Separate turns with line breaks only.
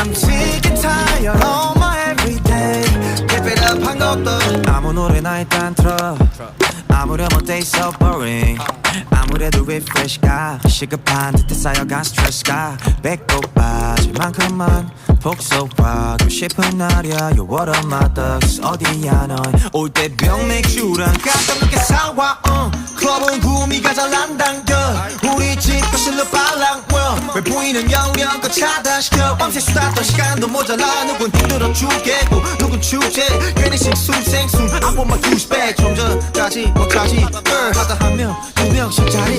I'm sick and tired of my everyday. Keep it up 한 것도 아무 노래나 일단 틀어. 아무렴 어때 so boring. 아무래도 refresh가 시급한 듯해 쌓여간 스트레스가. 배꼽 빠질 만큼만 복속하고 싶은 날이야. You're one of my thugs 어디야 넌올 때 병 맥주랑 깜짝 놀게 사와 uh. 클럽은 구미가 잘안 당겨 왜 보이는 영영껏 차단시켜. 밤새 수다 떠 시간도 모자라. 누군 힘들어 죽겠고 누군 축제. 괜히 식숨 생숨 I want my douchebag 좀 전까지 못하지. girl 하다 한 명 두 명씩 자리